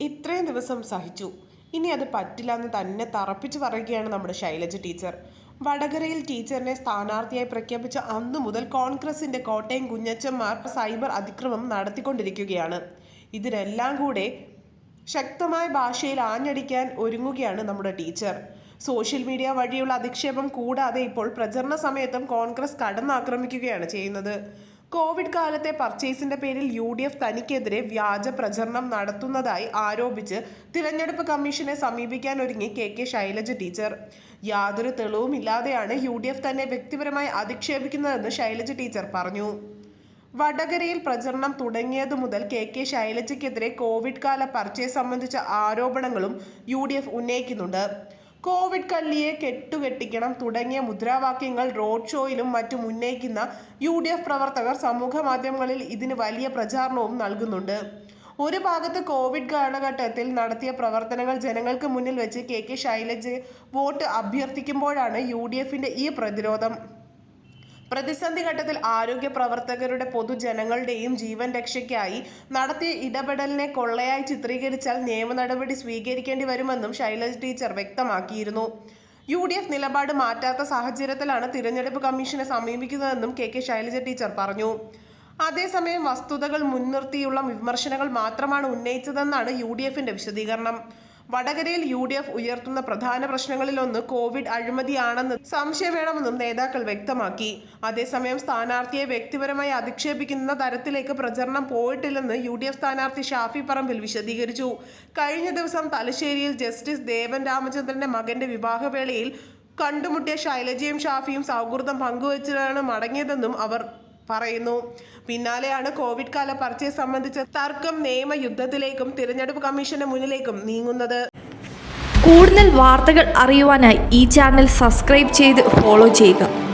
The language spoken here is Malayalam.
ഇത്രയും ദിവസം സഹിച്ചു. ഇനി അത് പറ്റില്ല എന്ന് തന്നെ തറപ്പിച്ചു പറയുകയാണ് നമ്മുടെ ശൈലജ ടീച്ചർ. വടകരയിൽ ടീച്ചറിനെ സ്ഥാനാർത്ഥിയായി പ്രഖ്യാപിച്ച അന്നു മുതൽ കോൺഗ്രസിന്റെ കോട്ടയം കുഞ്ഞച്ചന്മാർ സൈബർ അതിക്രമം നടത്തിക്കൊണ്ടിരിക്കുകയാണ്. ഇതിനെല്ലാം കൂടെ ശക്തമായ ഭാഷയിൽ ആഞ്ഞടിക്കാൻ ഒരുങ്ങുകയാണ് നമ്മുടെ ടീച്ചർ. സോഷ്യൽ മീഡിയ വഴിയുള്ള അധിക്ഷേപം കൂടാതെ ഇപ്പോൾ പ്രചരണ സമയത്തും കോൺഗ്രസ് കടന്നാക്രമിക്കുകയാണ് ചെയ്യുന്നത്. കോവിഡ് കാലത്തെ പർച്ചേസിന്റെ പേരിൽ യു ഡി എഫ് തനിക്കെതിരെ വ്യാജ പ്രചരണം നടത്തുന്നതായി ആരോപിച്ച് തിരഞ്ഞെടുപ്പ് കമ്മീഷനെ സമീപിക്കാൻ ഒരുങ്ങി കെ കെ ശൈലജ ടീച്ചർ. യാതൊരു തെളിവുമില്ലാതെയാണ് യു ഡി എഫ് തന്നെ വ്യക്തിപരമായി അധിക്ഷേപിക്കുന്നതെന്ന് ശൈലജ ടീച്ചർ പറഞ്ഞു. വടകരയിൽ പ്രചരണം തുടങ്ങിയതു മുതൽ കെ കെ ശൈലജയ്ക്കെതിരെ കോവിഡ് കാല പർച്ചേസ് സംബന്ധിച്ച ആരോപണങ്ങളും യു ഡി എഫ് ഉന്നയിക്കുന്നുണ്ട്. കോവിഡ് കല്ലിയെ കെട്ടുകെട്ടിക്കണം തുടങ്ങിയ മുദ്രാവാക്യങ്ങൾ റോഡ് ഷോയിലും മറ്റും ഉന്നയിക്കുന്ന യു ഡി എഫ് പ്രവർത്തകർ സമൂഹ മാധ്യമങ്ങളിൽ ഇതിന് വലിയ പ്രചാരണവും നൽകുന്നുണ്ട്. ഒരു ഭാഗത്ത് കോവിഡ് കാലഘട്ടത്തിൽ നടത്തിയ പ്രവർത്തനങ്ങൾ ജനങ്ങൾക്ക് മുന്നിൽ വെച്ച് കെ കെ ശൈലജ വോട്ട് അഭ്യർത്ഥിക്കുമ്പോഴാണ് യു ഡി എഫിന്റെ ഈ പ്രതിരോധം. പ്രതിസന്ധി ഘട്ടത്തിൽ ആരോഗ്യ പ്രവർത്തകരുടെ പൊതുജനങ്ങളുടെയും ജീവൻ രക്ഷയ്ക്കായി നടത്തിയ ഇടപെടലിനെ കൊള്ളയായി ചിത്രീകരിച്ചാൽ നിയമ നടപടി സ്വീകരിക്കേണ്ടി വരുമെന്നും ശൈലജ ടീച്ചർ വ്യക്തമാക്കിയിരുന്നു. യു ഡി എഫ് നിലപാട് മാറ്റാത്ത സാഹചര്യത്തിലാണ് തിരഞ്ഞെടുപ്പ് കമ്മീഷനെ സമീപിക്കുന്നതെന്നും കെ കെ ശൈലജ ടീച്ചർ പറഞ്ഞു. അതേസമയം വസ്തുതകൾ മുൻനിർത്തിയുള്ള വിമർശനങ്ങൾ മാത്രമാണ് ഉന്നയിച്ചതെന്നാണ് യു ഡി എഫിന്റെ വിശദീകരണം. വടകരയിൽ യു ഡി എഫ് ഉയർത്തുന്ന പ്രധാന പ്രശ്നങ്ങളിലൊന്ന് കോവിഡ് അഴിമതിയാണെന്ന് സംശയം വേണമെന്നും നേതാക്കൾ വ്യക്തമാക്കി. അതേസമയം സ്ഥാനാർത്ഥിയെ വ്യക്തിപരമായി അധിക്ഷേപിക്കുന്ന തരത്തിലേക്ക് പ്രചരണം പോയിട്ടില്ലെന്ന് യു ഡി എഫ് സ്ഥാനാർത്ഥി ഷാഫി പറമ്പിൽ വിശദീകരിച്ചു. കഴിഞ്ഞ ദിവസം തലശ്ശേരിയിൽ ജസ്റ്റിസ് ദേവൻ രാമചന്ദ്രന്റെ മകന്റെ വിവാഹവേളയിൽ കണ്ടുമുട്ടിയ ശൈലജയും ഷാഫിയും സൗഹൃദം പങ്കുവച്ചിട്ടാണ് മടങ്ങിയതെന്നും അവർ പറയുന്നു. പിന്നാലെയാണ് കോവിഡ് കാല പർച്ചേസ് സംബന്ധിച്ച തർക്കം നിയമയുദ്ധത്തിലേക്കും തിരഞ്ഞെടുപ്പ് കമ്മീഷന്റെ മുന്നിലേക്കും നീങ്ങുന്നത്. കൂടുതൽ വാർത്തകൾ അറിയുവാനായി ഈ ചാനൽ സബ്സ്ക്രൈബ് ചെയ്ത് ഫോളോ ചെയ്യുക.